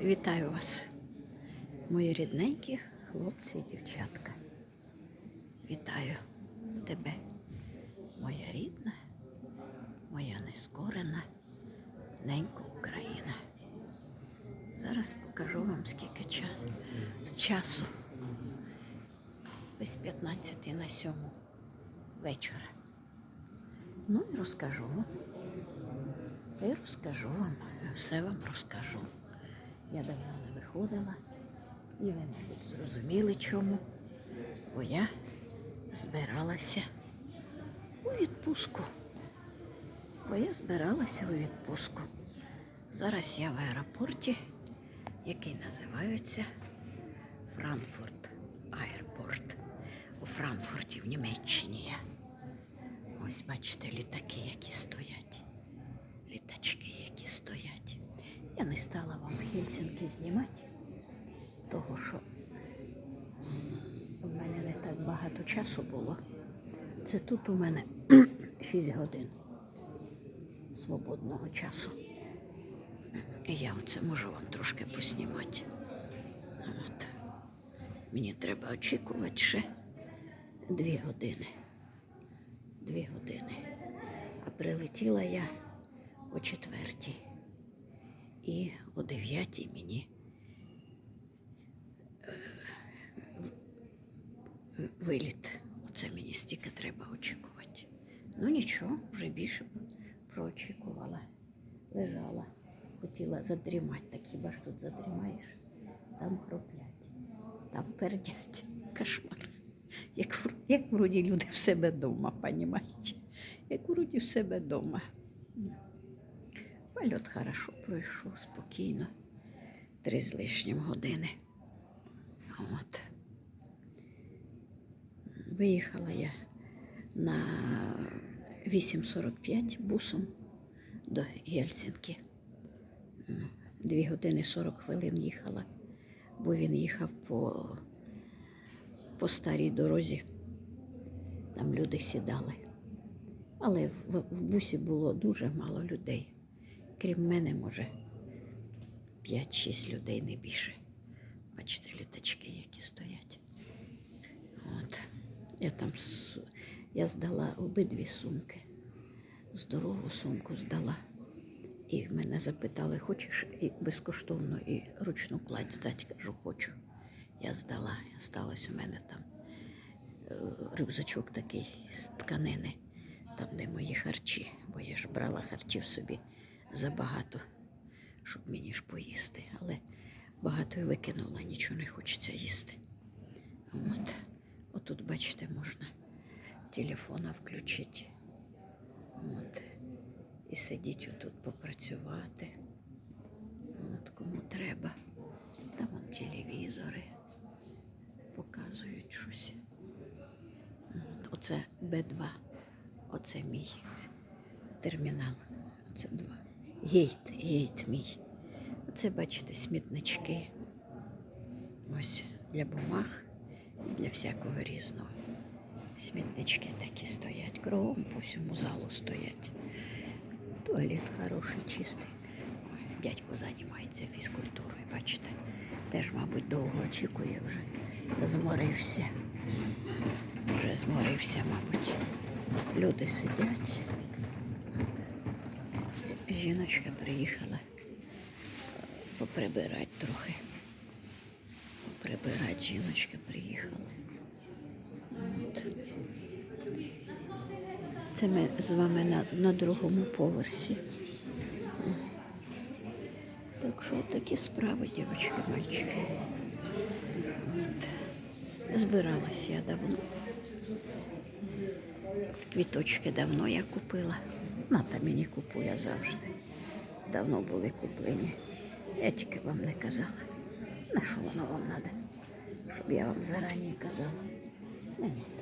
Вітаю вас, мої рідненькі хлопці і дівчатка. Вітаю тебе, моя рідна, моя нескорена, ненька Україна. Зараз покажу вам скільки часу. часу. Без 15 на 7 вечора. Ну і розкажу вам. І розкажу вам, все вам розкажу. Я давно не виходила, і ви, мабуть, зрозуміли чому. Бо я збиралася у відпустку. Бо я збиралася у відпустку. Зараз я в аеропорті, який називається Франкфурт Аеропорт. У Франкфурті в Німеччині я. Ось бачите літаки, які стоять. Літачки, які стоять. Я не стала вам в Хельсінки знімати, того що в мене не так багато часу було. Це тут у мене 6 годин свободного часу. І я оце можу вам трошки поснімати. От. Мені треба очікувати ще дві години. Дві години. А прилетіла я о четвертій. І о дев'ятій мені е, виліт. Оце мені стільки треба очікувати. Ну нічого, вже більше проочікувала. Лежала, хотіла задрімати, так хіба ж тут задрімаєш? Там хроплять, там пердять. Кошмар. Як, як вроді люди в себе вдома, понімаєте? Як вроді в себе вдома. Польот хорошо пройшов, спокійно. Три з лишнім години. От. Виїхала я на 8.45 бусом до Єльсінки. М, Дві години 40 хвилин їхала, бо він їхав по, по старій дорозі. Там люди сідали. Але в, в бусі було дуже мало людей. Крім мене, може, 5-6 людей не більше. Бачите, літачки, які стоять. От. Я там я здала обидві сумки. Здорову сумку здала. І мене запитали, хочеш і безкоштовно і ручну кладь здати? Кажу, хочу. Я здала. Сталося у мене там е, рюкзачок такий з тканини, там, де мої харчі, бо я ж брала харчів собі забагато, щоб мені ж поїсти. Але багато й викинула, нічого не хочеться їсти. От. Отут, бачите, можна телефона включити. От. І сидіть отут попрацювати. От кому треба. Там от телевізори показують щось. От, оце Б2. Оце мій термінал. Оце два. Гейт, гейт мій. Оце, бачите, смітнички. Ось для бумаг і для всякого різного. Смітнички такі стоять. Кругом по всьому залу стоять. Туалет хороший, чистий. Дядько займається фізкультурою, бачите. Теж, мабуть, довго очікує вже. Зморився. Вже зморився, мабуть. Люди сидять. Жіночка приїхала поприбирати трохи. Поприбирати жіночка приїхала. От. Це ми з вами на, на другому поверсі. Так що такі справи, дівчатки, мальчики. От. Збиралась я давно. Квіточки давно я купила. Ната мені купує завжди. Давно були куплені. Я тільки вам не казала. На що воно вам треба? Щоб я вам зарані казала. Не надо.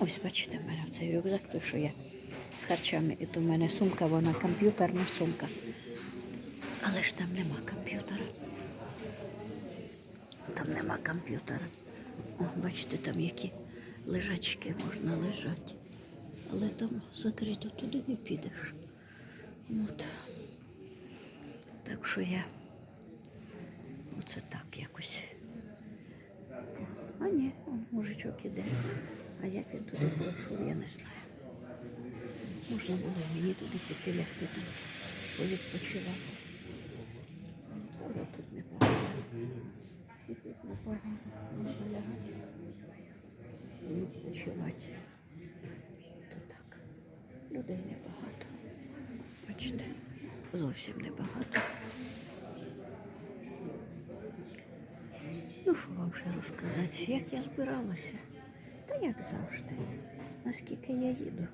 Ось бачите, в мене цей рюкзак, той, що я з харчами, і то в мене сумка, вона комп'ютерна сумка. Але ж там нема комп'ютера. Там нема комп'ютера. О, бачите, там які лежачки можна лежати. Але там закрито туди не підеш. От. Так що я Оце так якось. А ні, мужичок іде. А як він туди пройшов, я не знаю. Можна було мені туди піти лягти там, повідпочивати. Але тут непогано. І тут непогано. Можна лягати відпочивати. Людей небагато. Бачите, зовсім небагато. Ну, що вам ще розказати? Як я збиралася? Та як завжди. Наскільки я їду?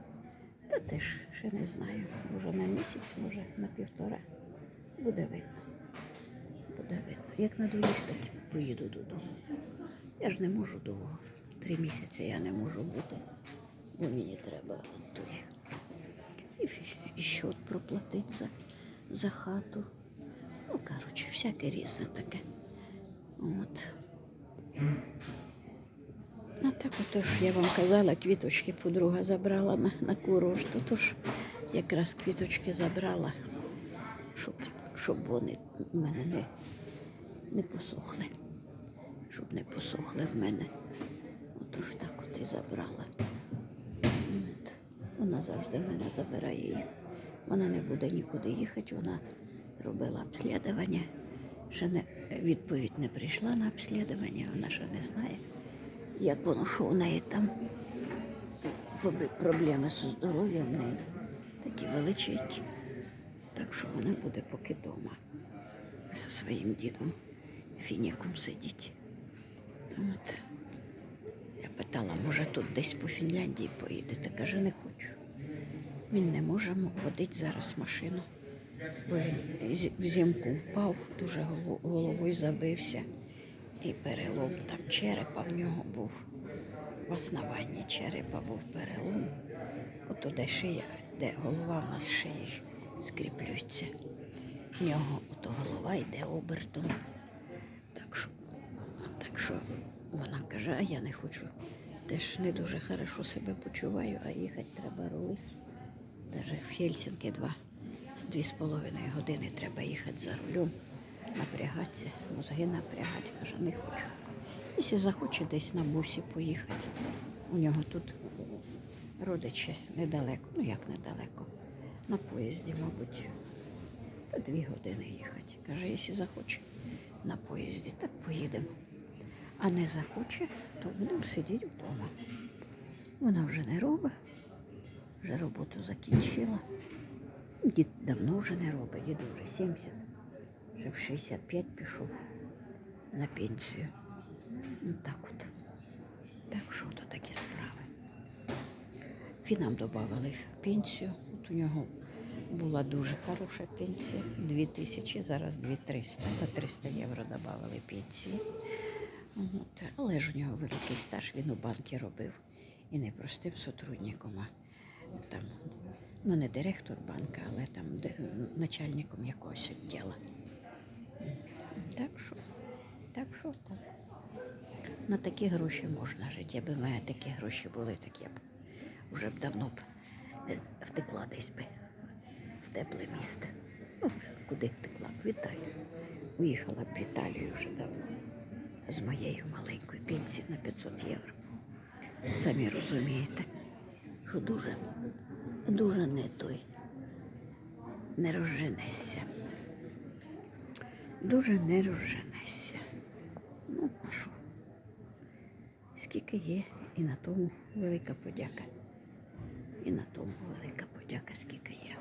Та теж ще не знаю. Може на місяць, може на півтора. Буде видно. Буде видно. Як надоїсть, так і поїду додому. Я ж не можу довго. Три місяці я не можу бути, бо мені треба той. І, счет проплатити за, за хату. Ну, коротше, всяке різне таке. От. А так отож, я вам казала, квіточки подруга забрала на, на курорт. То тож якраз квіточки забрала, щоб, щоб вони в мене не, не посохли. Щоб не посохли в мене. Отож так от і забрала. Вона завжди в мене забирає їх. Вона не буде нікуди їхати, вона робила обслідування. Ще не, відповідь не прийшла на обслідування, вона ще не знає, як воно, що у неї там. Проблеми з здоров'ям в неї такі величезні. Так що вона буде поки вдома зі своїм дідом фініком сидіти. От. Я питала, може тут десь по Фінляндії поїдете? Каже, не хочу. Він не може водити зараз машину, бо він з- взимку впав, дуже головою забився. І перелом там черепа в нього був. В основанні черепа був перелом. Ото де шия, де голова в нас шиї скріплюється. В нього ото голова йде обертом. Так що, так що вона каже, а я не хочу. Теж не дуже хорошо себе почуваю, а їхати треба рулити. Даже в Хельсінки два, дві з половиною години треба їхати за рулем, напрягатися, мозги напрягати. Каже, не хочу. Якщо захоче десь на бусі поїхати, у нього тут родичі недалеко, ну як недалеко, на поїзді, мабуть, та дві години їхати. Каже, якщо захоче на поїзді, так поїдемо. А не захоче, то будемо сидіти вдома. Вона вже не робить, вже роботу закінчила. Дід давно вже не робить, діду вже 70, вже в 65 пішов на пенсію. Ну так от. Так що то такі справи. Фінам додавали пенсію. От у нього була дуже хороша пенсія. 2 тисячі, зараз 2300 та 300 євро додавали пенсії. От. Але ж у нього великий стаж, він у банки робив. І не простим сотрудником, там, ну не директор банка, але там начальником якогось відділу. Так що, так що так. На такі гроші можна жити. Якби в мене такі гроші були, так я б вже б давно б е, втекла десь би в тепле місце. Ну, куди втекла б? В Італію. Уїхала б в Італію вже давно з моєю маленькою пенсією на 500 євро. Самі розумієте, що дуже, дуже не той, не розженешся. Дуже не розженешся. Ну, а що? Скільки є, і на тому велика подяка. І на тому велика подяка, скільки є.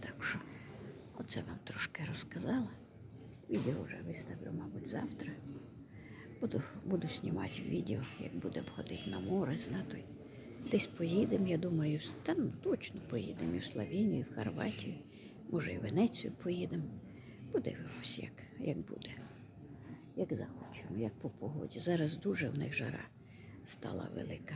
Так що, оце вам трошки розказала. Відео вже виставлю, мабуть, завтра. Буду, буду знімати відео, як будемо ходити на море з Натою. Десь поїдемо, я думаю, с- та ну, точно поїдемо і в Словенію, і в Хорватію, може і в Венецію поїдемо. Подивимось, як, як буде, як захочемо, як по погоді. Зараз дуже в них жара стала велика.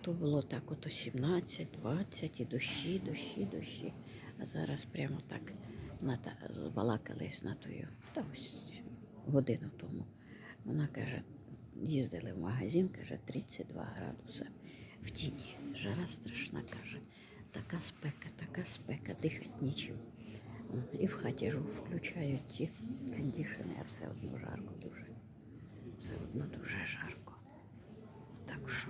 То було так ото 17, 20 і дощі, дощі, дощі. А зараз прямо так ната, збалакались з Натою. Та ось годину тому. Вона каже, їздили в магазин, каже, 32 градуса в тіні. Жара страшна, каже. Така спека, така спека, дихати нічим. І в хаті ж включають ті кондишени, а все одно жарко дуже. Все одно дуже жарко. Так що,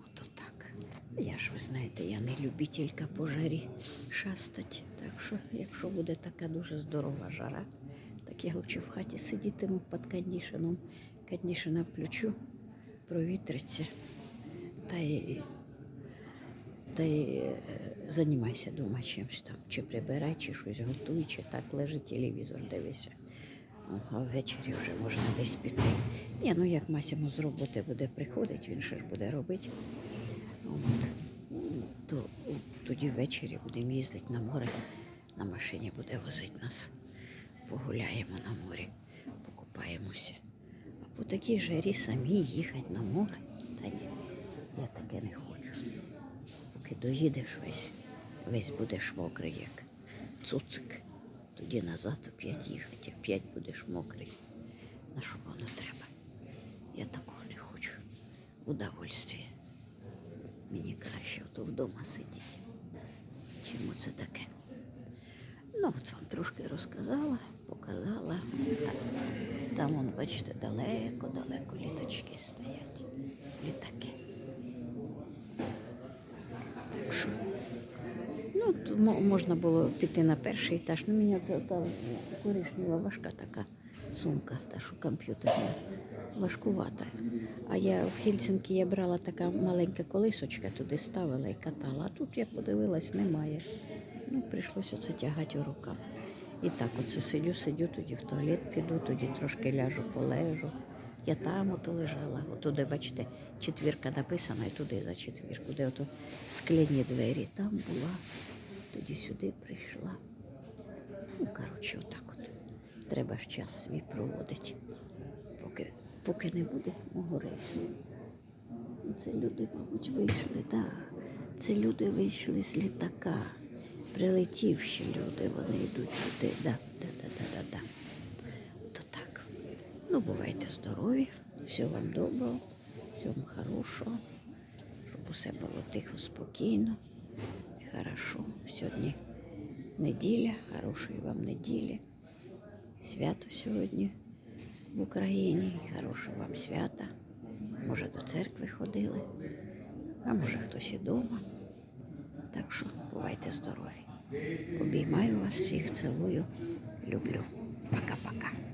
ото так. Я ж, ви знаєте, я не любителька по жарі шастать. Так що, якщо буде така дуже здорова жара, так я лучше в хаті сидітиму під кондишеном. Кондишена включу, провітриться. Та й, та й е, займайся дома чимось там. Чи прибирай, чи щось готуй, чи так лежить телевізор, дивися. А ввечері вже можна десь піти. Ні, ну як Масімо з роботи буде приходити, він ще ж буде робити. От. То тоді ввечері будемо їздити на море. На машині буде возити нас. Погуляємо на морі, покупаємося. А по такій жарі самі їхати на море. Та ні, я таке не хочу. Поки доїдеш весь, весь будеш мокрий, як цуцик. Тоді назад оп'ять їхати, оп'ять будеш мокрий. На що воно треба? Я такого не хочу. Удовольствие. Мені краще ото вдома сидіти. Чим оце таке. Ну, от вам трошки розказала, показала. Там, вон, бачите, далеко-далеко літочки стоять. Літаки. Так що. Ну, то мо- можна було піти на перший етаж. Ну, мені це та коричнева важка така сумка, та що комп'ютерна, важкувата. А я в Хельсинкі я брала така маленька колисочка, туди ставила і катала. А тут я подивилась, немає. Ну, прийшлося це тягати у руках. І так оце сидю, сидю, тоді в туалет піду, тоді трошки ляжу, полежу. Я там ото лежала, отуди, бачите, четвірка написана, і туди за четвірку, де ото скляні двері, там була, тоді сюди прийшла. Ну, коротше, отак от. Треба ж час свій проводити, поки, поки не буде мого рейсу. Ну, Це люди, мабуть, вийшли, так. Да. Це люди вийшли з літака. Прилетівші люди, вони йдуть сюди. Да, да, да, да, да, да. То так. Ну, бувайте здорові, всього вам доброго, всього хорошого, щоб усе було тихо, спокійно хорошо. Сьогодні неділя, хорошої вам неділі. Свято сьогодні в Україні. Хорошого вам свята. Може, до церкви ходили, а може хтось і вдома. Так що бувайте здорові. Обіймаю вас всіх, цілую, люблю. Пока-пока.